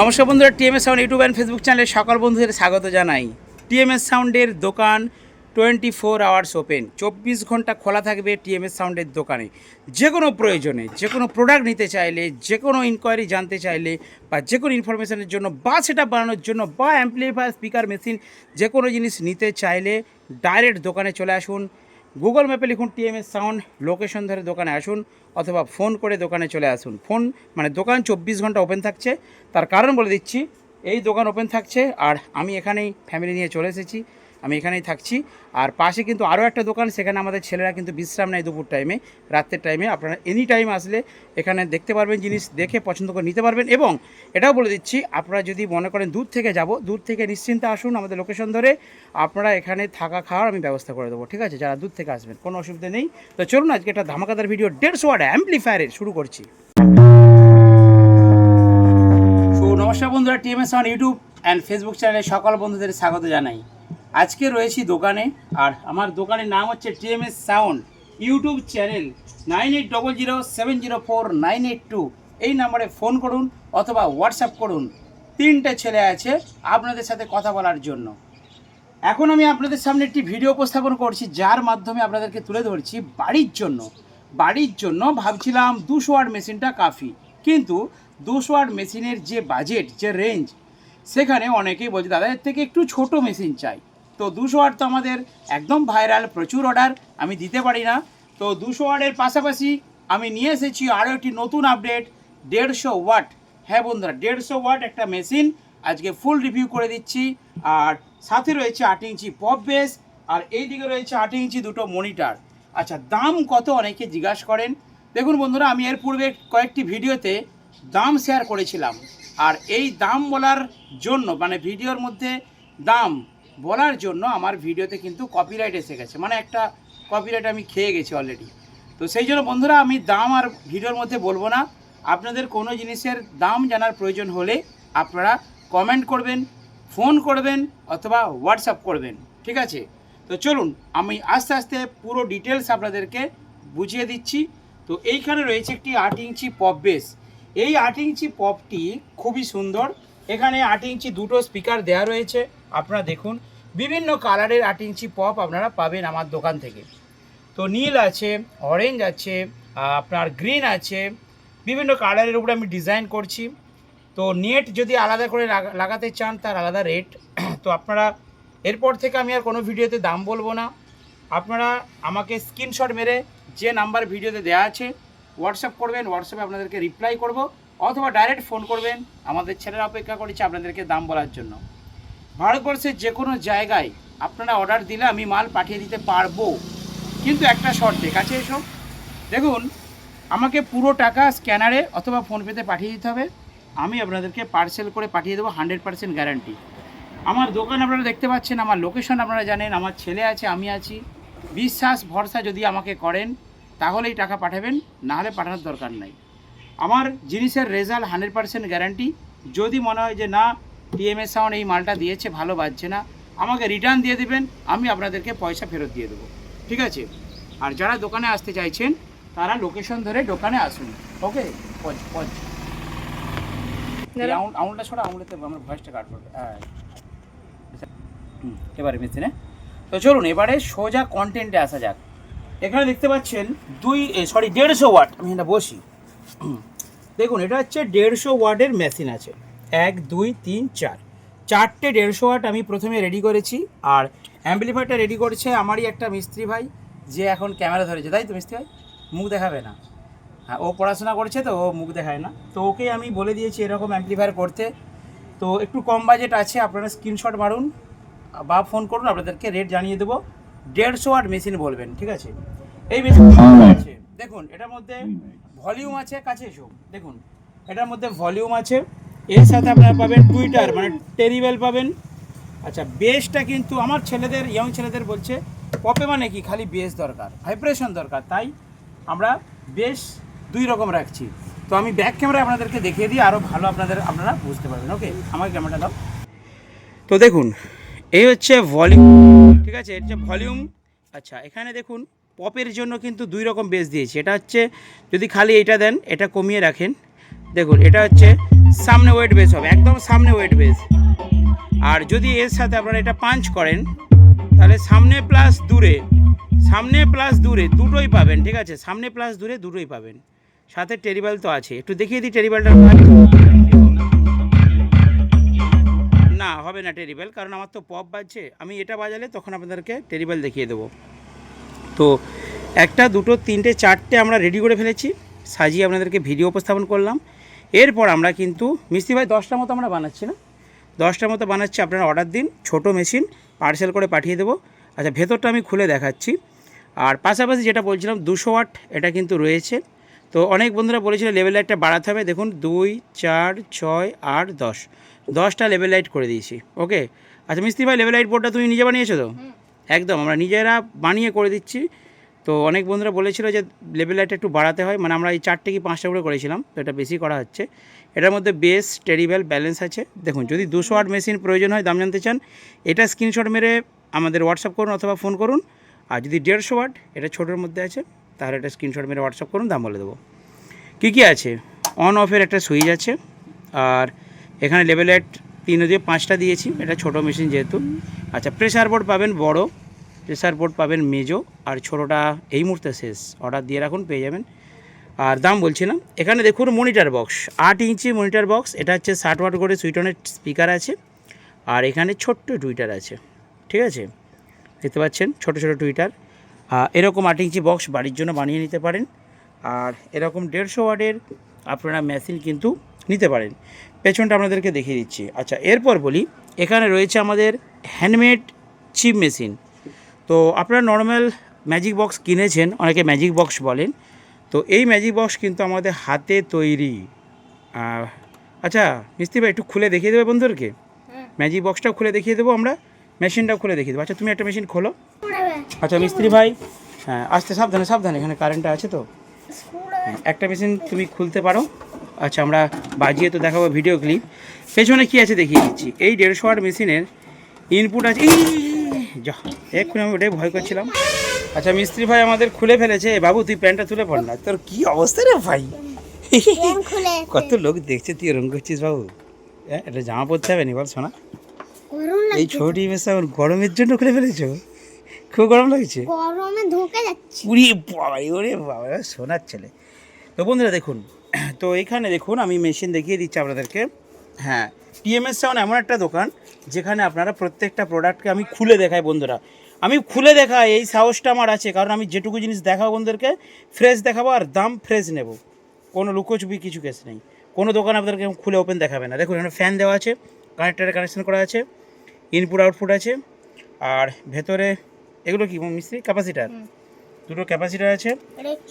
নমস্কার বন্ধুরা, TMS sound YouTube and Facebook চ্যানেলে সকল বন্ধুদের স্বাগত জানাই। টিএমএস সাউন্ডের দোকান টোয়েন্টি ফোর আওয়ার্স ওপেন চব্বিশ ঘণ্টা খোলা থাকবে টিএমএস সাউন্ডের দোকানে। যে কোনো প্রয়োজনে, যে কোনো প্রোডাক্ট নিতে চাইলে, যে কোনো ইনকোয়ারি জানতে চাইলে, বা যে কোনো ইনফরমেশনের জন্য, বা সেটা বানানোর জন্য, বা অ্যাম্পলিফায়ার স্পিকার মেশিন যে কোনো জিনিস নিতে চাইলে ডাইরেক্ট দোকানে চলে আসুন। গুগল ম্যাপে লিখুন টিএমএস সাউন্ড লোকেশন ধরে দোকানে আসুন। অথবা ফোন করে দোকানে চলে আসুন। ফোন মানে দোকান চব্বিশ ঘণ্টা ওপেন থাকছে। তার কারণ বলে দিচ্ছি, এই দোকান ওপেন থাকছে আর আমি এখানেই ফ্যামিলি নিয়ে চলে এসেছি। আমি এখানেই থাকছি। আর পাশে কিন্তু আরও একটা দোকান, সেখানে আমাদের ছেলেরা কিন্তু বিশ্রাম নেয় দুপুর টাইমে রাত্রের টাইমে আপনারা এনি টাইম আসলে এখানে দেখতে পারবেন জিনিস, দেখে পছন্দ করে নিতে পারবেন। এবং এটাও বলে দিচ্ছি, আপনারা যদি মনে করেন দূর থেকে যাব, দূর থেকে নিশ্চিন্তে আসুন আমাদের লোকেশন ধরে। আপনারা এখানে থাকা খাওয়ার আমি ব্যবস্থা করে দেবো, ঠিক আছে? যারা দূর থেকে আসবেন, কোনো অসুবিধা নেই। তো চলুন, আজকে একটা ধামাকাদার ভিডিও দেড়শো ওয়াট অ্যাম্পলিফায়ারের শুরু করছি। নমস্কার বন্ধুরা TMS on YouTube and Facebook চ্যানেলে সকল বন্ধুদের স্বাগত জানাই। আজকে রয়েছি দোকানে, আর আমার দোকানের নাম হচ্ছে TMS sound, YouTube channel nine eight double zero seven zero four nine eight two. এই নাম্বারে ফোন করুন অথবা হোয়াটসঅ্যাপ করুন। তিনটে ছেলে আছে আপনাদের সাথে কথা বলার জন্য। এখন আমি আপনাদের সামনে একটি ভিডিও উপস্থাপন করছি, যার মাধ্যমে আপনাদেরকে তুলে ধরছি বাড়ির জন্য। বাড়ির জন্য ভাবছিলাম দুশো ওয়াট মেশিনটা কাফি, কিন্তু দুশো ওয়াট মেশিনের যে বাজেট, যে রেঞ্জ সেখানে অনেকেই বলছে, দাদা, এর থেকে একটু ছোট মেশিন চাই। তো দুশো ওয়াট তো আমাদের একদম ভাইরাল প্রচুর অর্ডার আমি দিতে পারি না। তো দুশো ওয়াটের পাশাপাশি আমি নিয়ে এসেছি আরও একটি নতুন আপডেট দেড়শো ওয়াট হ্যাঁ বন্ধুরা, দেড়শো ওয়াট একটা মেশিন আজকে ফুল রিভিউ করে দিচ্ছি। আর সাথে রয়েছে আট ইঞ্চি পপ বেস আর এই দিকে রয়েছে আট ইঞ্চি দুটো মনিটার আচ্ছা দাম কত অনেকে জিজ্ঞাসা করেন? দেখুন বন্ধুরা, আমি এর পূর্বে কয়েকটি ভিডিওতে দাম শেয়ার করেছিলাম। আর এই দাম বলার জন্য মানে ভিডিওর মধ্যে দাম বলার জন্য আমার ভিডিওতে কিন্তু কপিরাইট এসে গেছে। মানে একটা কপিরাইট আমি খেয়ে গেছি অলরেডি তো সেই জন্য বন্ধুরা, আমি দাম আর ভিডিওর মধ্যে বলব না। আপনাদের কোনো জিনিসের দাম জানার প্রয়োজন হলে আপনারা কমেন্ট করবেন ফোন করবেন অথবা হোয়াটসঅ্যাপ করবেন। ঠিক আছে? তো চলুন, আমি আস্তে আস্তে পুরো ডিটেলস আপনাদেরকে বুঝিয়ে দিচ্ছি। তো এইখানে রয়েছে একটি আট ইঞ্চি পপ বেস এই আট ইঞ্চি পপটি খুবই সুন্দর। এখানে আট ইঞ্চি দুটো স্পিকার দেওয়া রয়েছে। আপনারা দেখুন, বিভিন্ন কালারের আট ইঞ্চি পপ আপনারা পাবেন আমার দোকান থেকে। তো নীল আছে অরেঞ্জ আছে আপনার গ্রিন আছে, বিভিন্ন কালারের উপরে আমি ডিজাইন করছি। তো নেট যদি আলাদা করে লাগাতে চান, তার আলাদা রেট তো আপনারা, এরপর থেকে আমি আর কোনো ভিডিওতে দাম বলব না। আপনারা আমাকে স্ক্রিনশট মেরে যে নাম্বার ভিডিওতে দেওয়া আছে হোয়াটসঅ্যাপ করবেন হোয়াটসঅ্যাপে আপনাদেরকে রিপ্লাই করব, অথবা ডাইরেক্ট ফোন করবেন। আমাদের ছেলেরা অপেক্ষা করেছে আপনাদেরকে দাম বলার জন্য। ভারতবর্ষের যে কোনো জায়গায় আপনারা অর্ডার দিলে আমি মাল পাঠিয়ে দিতে পারব। কিন্তু একটা শর্তে, কাছে এসো। দেখুন, আমাকে পুরো টাকা স্ক্যানারে অথবা ফোনপেতে পাঠিয়ে দিতে হবে। আমি আপনাদেরকে পার্সেল করে পাঠিয়ে দেবো হান্ড্রেড পার্সেন্ট গ্যারান্টি আমার দোকান আপনারা দেখতে পাচ্ছেন, আমার লোকেশন আপনারা জানেন, আমার ছেলে আছে, আমি আছি। বিশ্বাস, ভরসা যদি আমাকে করেন, তাহলেই টাকা পাঠাবেন না হলে পাঠানোর দরকার নাই। আমার জিনিসের রেজাল্ট হান্ড্রেড পার্সেন্ট গ্যারান্টি যদি মনে হয় যে না টিএমএস সাউন্ড এই মালটা দিয়েছে ভালো বাজছে না। আমাকে রিটার্ন দিয়ে দেবেন আমি আপনাদেরকে পয়সা ফেরত দিয়ে দেবো। ঠিক আছে? আর যারা দোকানে আসতে চাইছেন তারা লোকেশন ধরে দোকানে আসুন। Okay pause pause. আঙুলটা ছোড়া আঙুলেতে আমার ভয়েসটা কাট করবে। হ্যাঁ। এবারে মেশিনে তো চলুন এবারে সোজা কন্টেন্টে আসা যাক। এখানে দেখতে পাচ্ছেন দুই সরি দেড়শো ওয়াট আমি এটা বসি। হুম, দেখুন এটা হচ্ছে দেড়শো ওয়াটের মেশিন আছে। এক দুই তিন চার। চারটে দেড়শো ওয়াট আমি প্রথমে রেডি করেছি আর অ্যাম্পলিফায়ারটা রেডি করেছে আমারই একটা মিস্ত্রি ভাই যে এখন ক্যামেরা ধরেছে। তাই তো মিস্ত্রি ভাই? মুখ দেখাবে না। হ্যাঁ ও পড়াশোনা করছে তো ও মুখ দেখায় না। তো ওকে আমি বলে দিয়েছি এরকম অ্যাম্পলিফায়ার করতে। তো একটু কম বাজেট আছে আপনারা স্ক্রিনশট মারুন বা ফোন করুন আপনাদেরকে রেট জানিয়ে দেবো। দেড়শো ওয়াট মেশিন বলবেন ঠিক আছে? এই মেশিন আছে। দেখুন এটার মধ্যে ভলিউম আছে কাছে এসো। দেখুন এটার মধ্যে ভলিউম আছে। এর সাথে আপনারা পাবেন টুইটার মানে টেরিবেল পাবেন। আচ্ছা বেসটা কিন্তু আমার ছেলেদের ইয়ং ছেলেদের বলছে পপে মানে কি? খালি বেস দরকার ভাইব্রেশন দরকার। তাই আমরা বেশ দুই রকম রাখছি। তো আমি ব্যাক ক্যামেরা আপনাদেরকে দেখিয়ে দিই আরও ভালো আপনাদের, আপনারা বুঝতে পারবেন। ওকে আমার ক্যামেরাটা দাও। তো দেখুন, এই হচ্ছে ভলিউম ঠিক আছে? যে ভলিউম আচ্ছা এখানে দেখুন, পপের জন্য কিন্তু দুই রকম বেস দিয়েছি। এটা হচ্ছে, যদি খালি এটা দেন, এটা কমিয়ে রাখেন। দেখুন, এটা হচ্ছে সামনে ওয়েট বেস হবে, একদম সামনে ওয়েট বেস আর যদি এর সাথে আপনারা এটা পাঞ্চ করেন, তাহলে সামনে প্লাস দূরে, সামনে প্লাস দূরে দুটোই পাবেন, ঠিক আছে? সামনে প্লাস দূরে দুটোই পাবেন। সাথে টেরিবাল তো আছে। একটু দেখিয়ে দিই টেরিবালটা না, হবে না টেরিবেল কারণ আমার তো পপ বাজছে। আমি এটা বাজালে তখন আপনাদেরকে টেরিবেল দেখিয়ে দেবো। তো একটা, দুটো, তিনটে, চারটে আমরা রেডি করে ফেলেছি। সাজিয়ে আপনাদেরকে ভিডিও উপস্থাপন করলাম। এরপর আমরা কিন্তু মিস্ত্রি ভাই দশটার মতো আমরা বানাচ্ছি না? দশটার মতো বানাচ্ছি আপনারা অর্ডার দিন ছোট মেশিন পার্সেল করে পাঠিয়ে দেবো। আচ্ছা ভেতরটা আমি খুলে দেখাচ্ছি। আর পাশাপাশি যেটা বলছিলাম দুশো ওয়াট এটা কিন্তু রয়েছে। তো অনেক বন্ধুরা বলেছিল লেভেল লাইটটা বাড়াতে হবে। দেখুন দুই চার ছয় আট দশ। দশটা লেভেল লাইট করে দিয়েছি। ওকে? আচ্ছা মিস্ত্রি ভাই লেভেল লাইট বোর্ডটা তুমি নিজে বানিয়েছো তো? একদম আমরা নিজেরা বানিয়ে করে দিচ্ছি। তো অনেক বন্ধুরা বলেছিল যে লেভেল লাইটটা একটু বাড়াতে হয়। মানে আমরা এই চারটে কি পাঁচটা করে করেছিলাম, তো এটা বেশি করা হচ্ছে। এটার মধ্যে বেস টেরিবেল ব্যালেন্স আছে। দেখুন, যদি দুশো আট মেশিন প্রয়োজন হয়, দাম জানতে চান, এটা স্ক্রিনশট মেরে আমাদের হোয়াটসঅ্যাপ করুন অথবা ফোন করুন। আর যদি দেড়শো ওয়াট এটা ছোটোর মধ্যে আছে, তাহলে এটা স্ক্রিনশট মেরে হোয়াটসঅ্যাপ করুন, দাম বলে দেবো। কী কী আছে? অন অফের একটা সুইচ আছে। আর এখানে লেভেল লাইট তিন দিয়ে পাঁচটা দিয়েছি, এটা ছোট মেশিন যেহেতু। আচ্ছা প্রেসার বোর্ড পাবেন বড়। প্রেসার বোর্ড পাবেন মেজো। আর ছোটোটা এই মুহূর্তে শেষ। অর্ডার দিয়ে রাখুন, পেয়ে যাবেন। আর দাম বলছি না এখানে দেখুন মনিটার বক্স আট ইঞ্চি মনিটার বক্স এটা হচ্ছে ষাট ওয়াট করে সুইটনের স্পিকার আছে। আর এখানে ছোট্ট টুইটার আছে। ঠিক আছে? দেখতে পাচ্ছেন, ছোট ছোট টুইটার এরকম আট ইঞ্চি বক্স বাড়ির জন্য বানিয়ে নিতে পারেন। আর এরকম দেড়শো ওয়াটের আপনারা মেশিন কিন্তু নিতে পারেন। পেছনটা আপনাদেরকে দেখিয়ে দিচ্ছি। আচ্ছা এরপর বলি, এখানে রয়েছে আমাদের হ্যান্ডমেড চিপ মেশিন তো আপনারা নর্মাল ম্যাজিক বক্স কিনেছেন অনেকে ম্যাজিক বক্স বলেন। তো এই ম্যাজিক বক্স কিন্তু আমাদের হাতে তৈরি। আচ্ছা মিস্ত্রি ভাই একটু খুলে দেখিয়ে দেবে বন্ধুদেরকে? ম্যাজিক বক্সটাও খুলে দেখিয়ে দেবো আমরা। মেশিনটাও খুলে দেখিয়ে দেবো। আচ্ছা তুমি একটা মেশিন খোলো। আচ্ছা মিস্ত্রি ভাই হ্যাঁ আসতে সাবধানে সাবধানে এখানে কারেন্টটা আছে তো। হ্যাঁ, একটা মেশিন তুমি খুলতে পারো। আচ্ছা আমরা বাজিয়ে তো দেখাবো ভিডিও ক্লিপ পেছনে কি আছে দেখিয়ে দিচ্ছি। এই দেড়শো ওয়াট মেশিনের ইনপুট আছে। এই যা এক্ষুনি আমি ওটাই ভয় করছিলাম। আচ্ছা মিস্ত্রি ভাই আমাদের খুলে ফেলেছে। বাবু তুই প্যান্টটা তুলে পড় না। তোর কি অবস্থা রে ভাই? কত লোক দেখছে তুই এরকম করছিস বাবু? হ্যাঁ এটা জামা পরতে হবে নি বল শোনা। এই ছোটি মেশা ওর গরমের জন্য খুলে ফেলেছো। খুব গরম লাগছে। গরমে ঢুকে যাচ্ছে। উড়ি বাবা ওরে বাবা সোনার ছেলে। তো বন্ধুরা দেখুন তো এখানে দেখুন আমি মেশিন দেখিয়ে দিচ্ছি আপনাদেরকে। হ্যাঁ টিএমএস সাউন্ড এমন একটা দোকান যেখানে আপনারা প্রত্যেকটা প্রোডাক্টকে আমি খুলে দেখাই বন্ধুরা। আমি খুলে দেখাই এই সাহসটা আমার আছে কারণ আমি যেটুকু জিনিস দেখাবো বন্ধুদেরকে ফ্রেশ দেখাবো আর দাম ফ্রেশ নেব। কোনো লুকোচুপি কিছু কেস নেই। কোনো দোকান আপনাদেরকে খুলে ওপেন দেখাবে না। দেখুন এখানে ফ্যান দেওয়া আছে কানেক্টারে কানেকশন করা আছে ইনপুট আউটপুট আছে আর ভেতরে এগুলো কি মিস্ত্রি? ক্যাপাসিটার দুটো ক্যাপাসিটার আছে।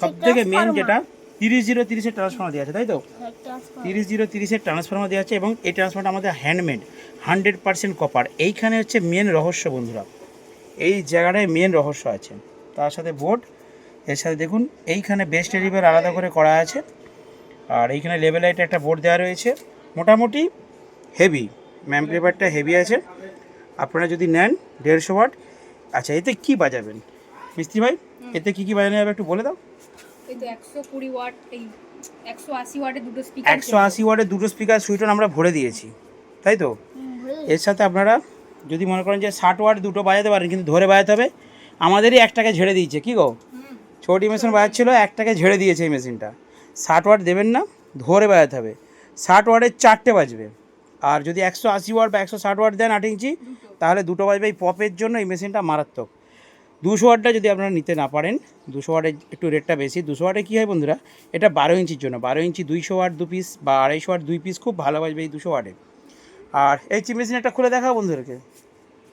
সব থেকে মেন যেটা তিরিশ জিরো তিরিশের ট্রান্সফর্মার দেওয়া আছে তাই তো? তিরিশ জিরো তিরিশের ট্রান্সফর্মার দেওয়া আছে এবং এই ট্রান্সফর্মারটা আমাদের হ্যান্ডমেড হান্ড্রেড পার্সেন্ট কপার এইখানে হচ্ছে মেন রহস্য বন্ধুরা। এই জায়গাটায় মেন রহস্য আছে। তার সাথে বোর্ড এর সাথে দেখুন এইখানে বেস্ট রিভার আলাদা করে করা আছে। আর এইখানে লেভেল লাইটে একটা বোর্ড দেওয়া রয়েছে। মোটামুটি হেভি ম্যাম পেপারটা হেভি আছে। আপনারা যদি নেন দেড়শো ওয়াট। আচ্ছা এতে কি বাজাবেন? মিস্ত্রি ভাই এতে কি কি বাজানো যাবে একটু বলে দাও। এই তো একশো কুড়ি ওয়াট এই একশো আশি ওয়াটের দুটো স্পিকার একশো আশি ওয়াটের দুটো স্পিকার সুইটন আমরা ভরে দিয়েছি তাই তো? এর সাথে আপনারা যদি মনে করেন যে ষাট ওয়াট দুটো বাজাতে পারেন কিন্তু ধরে বাজাতে হবে আমাদেরই একটাকে ঝেড়ে দিয়েছে কি গো? ছোটি মেশিন বাজাচ্ছিল একটাকে ঝেড়ে দিয়েছে এই মেশিনটা ষাট ওয়াট দেবেন না ধরে বাজাতে হবে। ষাট ওয়াটের চারটে বাজবে। আর যদি একশো আশি ওয়াট বা একশো ষাট ওয়াট দেন আট ইঞ্চি তাহলে দুটো বাজবে এই পপের জন্য এই মেশিনটা মারাত্মক। দুশো ওয়াটটা যদি আপনারা নিতে না পারেন, দুশো ওয়াটের একটু রেটটা বেশি। দুশো ওয়াটে কী হয় বন্ধুরা, এটা বারো ইঞ্চির জন্য। বারো ইঞ্চি দুইশো ওয়াট দু পিস বা আড়াইশো ওয়াট দুই পিস খুব ভালো বাজবে এই দুশো ওয়াটে। আর এই চিপ মেশিন একটা খুলে দেখাও বন্ধুদেরকে।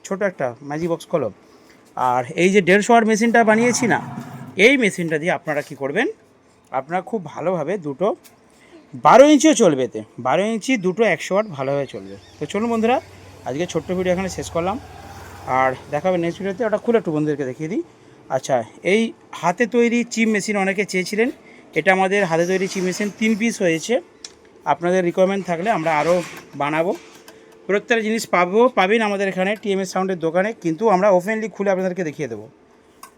ছোটো একটা ম্যাজিক বক্স খোলো। আর এই যে দেড়শো ওয়াট মেশিনটা বানিয়েছি না, এই মেশিনটা দিয়ে আপনারা কি করবেন, আপনারা খুব ভালোভাবে দুটো বারো ইঞ্চিও চলবে এতে। বারো ইঞ্চি দুটো একশো ওয়াট ভালোভাবে চলবে। তো চলুন বন্ধুরা, আজকে ছোট্ট ভিডিও এখানে শেষ করলাম। আর দেখাবে নেক্সট ভিডিওতে ওটা খুলে একটু বন্ধুদেরকে দেখিয়ে দিই। আচ্ছা এই হাতে তৈরি চিপ মেশিন অনেকে চেয়েছিলেন। এটা আমাদের হাতে তৈরি চিপ মেশিন তিন পিস হয়েছে। আপনাদের রিকোয়ারমেন্ট থাকলে আমরা আরও বানাবো। প্রত্যেকটা জিনিস পাবো, পাবেন আমাদের এখানে টিএমএস সাউন্ডের দোকানে। কিন্তু আমরা ওপেনলি খুলে আপনাদেরকে দেখিয়ে দেবো।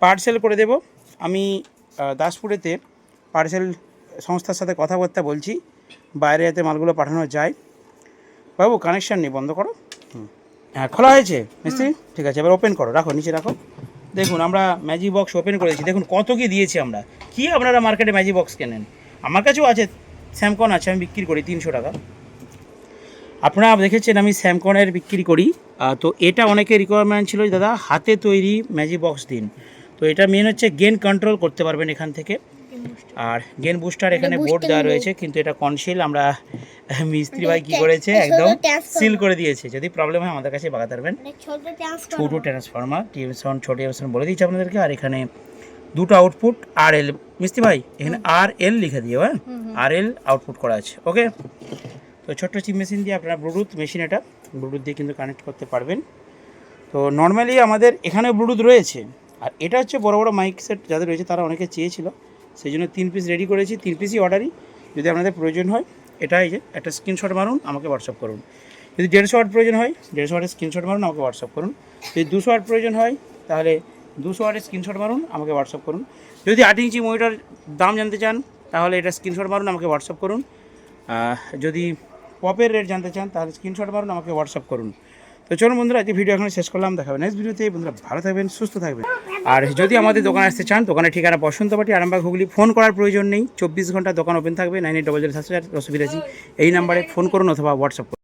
পার্সেল করে দেব। আমি দাসপুরেতে পার্সেল সংস্থার সাথে কথাবার্তা বলছি। বাইরে যাতে মালগুলো পাঠানো যায়। বাবু কানেকশান নেই বন্ধ করো। হ্যাঁ খোলা হয়েছে? মিস্ত্রি? ঠিক আছে, এবার ওপেন করো, রাখো, নিচে রাখো। দেখুন, আমরা ম্যাজিক বক্স ওপেন করেছি। দেখুন, কত কি দিয়েছি আমরা। কি আপনারা মার্কেটে ম্যাজিক বক্স কেনেন? আমার কাছেও আছে স্যামকন আছে, আমি বিক্রি করি, তিনশো টাকা। আপনারা দেখেছেন, আমি স্যামকনের বিক্রি করি। তো এটা অনেকের রিকোয়ারমেন্ট ছিল দাদা, হাতে তৈরি ম্যাজিক বক্স দিন। তো এটা মেন হচ্ছে গেন কন্ট্রোল করতে পারবেন এখান থেকে। আর গেন বুস্টার এখানে বোর্ড দেওয়া রয়েছে কিন্তু এটা কনসিল আমরা মিস্ত্রি ভাই কি করেছে একদম সিল করে। দিয়েছে। যদি প্রবলেম হয় আমাদের কাছে বাগাতে পারবেন। ছোট ট্রান্সফার ছোটো ট্রান্সফর্মার টিএমসন ছোটো এমসন বলে দিয়েছি আপনাদেরকে। আর এখানে দুটো আউটপুট আর এল মিস্ত্রি ভাই এখানে আর এল লিখে দিও হ্যাঁ? আর এল আউটপুট করা আছে ওকে তো ছোট্ট চিপ মেশিন দিয়ে আপনারা ব্লুটুথ মেশিন এটা ব্লুটুথ দিয়ে কিন্তু কানেক্ট করতে পারবেন। তো নর্মালি আমাদের এখানে ব্লুটুথ রয়েছে। আর এটা হচ্ছে বড় বড় মাইক সেট যাদের রয়েছে তারা অনেকে চেয়েছিল। সেই জন্য তিন পিস রেডি করেছি, তিন পিসই অর্ডারই যদি আপনাদের প্রয়োজন হয়, এটা এই যে, একটা স্ক্রিনশট মারুন, আমাকে হোয়াটসঅ্যাপ করুন। যদি দেড়শো ওয়াট প্রয়োজন হয়, দেড়শো ওয়াটের স্ক্রিনশট মারুন, আমাকে হোয়াটসঅ্যাপ করুন। যদি দুশো ওয়াট প্রয়োজন হয়, তাহলে দুশো ওয়াটের স্ক্রিনশট মারুন, আমাকে হোয়াটসঅ্যাপ করুন। যদি আট ইঞ্চি মনিটর দাম জানতে চান, তাহলে এটা স্ক্রিনশট মারুন, আমাকে হোয়াটসঅ্যাপ করুন। যদি পপের রেট জানতে চান, তাহলে স্ক্রিনশট মারুন, আমাকে হোয়াটসঅ্যাপ করুন। তো চলুন বন্ধুরা, আজকে ভিডিও এখন শেষ করলাম দেখাবেন নেক্সট ভিডিওতে বন্ধুরা, ভালো থাকবেন, সুস্থ থাকবেন। আর যদি আমাদের দোকানে আসতে চান, দোকানের ঠিকানা বসন্তবাটি, আরামবাগ, হুগলি ফোন করার প্রয়োজন নেই। চব্বিশ ঘণ্টা দোকান ওপেন থাকবে নাইন এইট ডবল জিরো সাতশো এই নাম্বারে ফোন করুন অথবা হোয়াটসঅ্যাপ